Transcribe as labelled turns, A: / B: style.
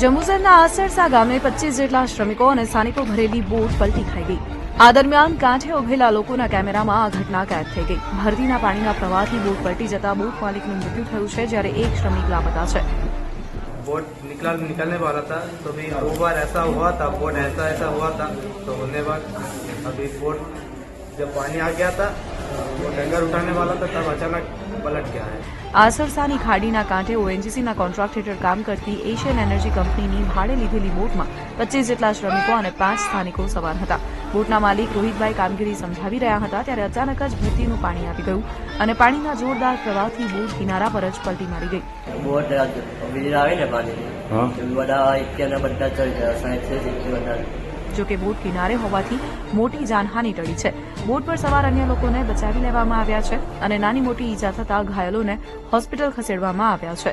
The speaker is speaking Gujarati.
A: જંબુસરના આસરસા ગામે પચીસ જેટલા શ્રમિકો અને સ્થાનિકો ભરેલી બોટ પલટી ખાઈ ગઈ આ દરમિયાન કાંઠે ઉભેલા લોકોના કેમેરામાં આ ઘટના કેદ થઈ ગઈ ભરતીના પાણીના પ્રવાહથી બોટ પલટી જતા બોટ માલિકનું મૃત્યુ થયું છે જ્યારે એક શ્રમિક લાપતા છે
B: बोट निकला निकलने वाला था तो भी दो बार ऐसा हुआ था बोट ऐसा ऐसा हुआ था तो होने बाद अभी बोट जब पानी आ गया था वो डंगर उठाने वाला था तब अचानक पलट गया है
A: આસરસાની ખાડીના કાંઠે ઓએનજીસીના કોન્ટ્રાક્ટ હેઠળ કામ કરતી એશિયન એનર્જી કંપનીની ભાડે લીધેલી બોટમાં પચીસ જેટલા શ્રમિકો અને પાંચ સ્થાનિકો સવાર હતા બોટના માલિક રોહિતભાઈ કામગીરી સમજાવી રહ્યા હતા ત્યારે અચાનક જ ભરતીનું પાણી આવી ગયું અને પાણીના જોરદાર પ્રવાહથી બોટ કિનારા પર જ પલટી મારી ગઈ
C: બોટ વીજ આવે ને પાણી
D: હા
C: બધા ઇક્યાના બધા ચડી ગયા સાઠ છે સિત્તેર બધા
A: જોકે બોટ કિનારે હોવાથી મોટી જાનહાની ટળી છે. બોટ પર સવાર અન્ય લોકોને બચાવી લેવામાં આવ્યા છે અને નાની મોટી ઈજા થતા ઘાયલોને હોસ્પિટલ ખસેડવામાં આવ્યા છે.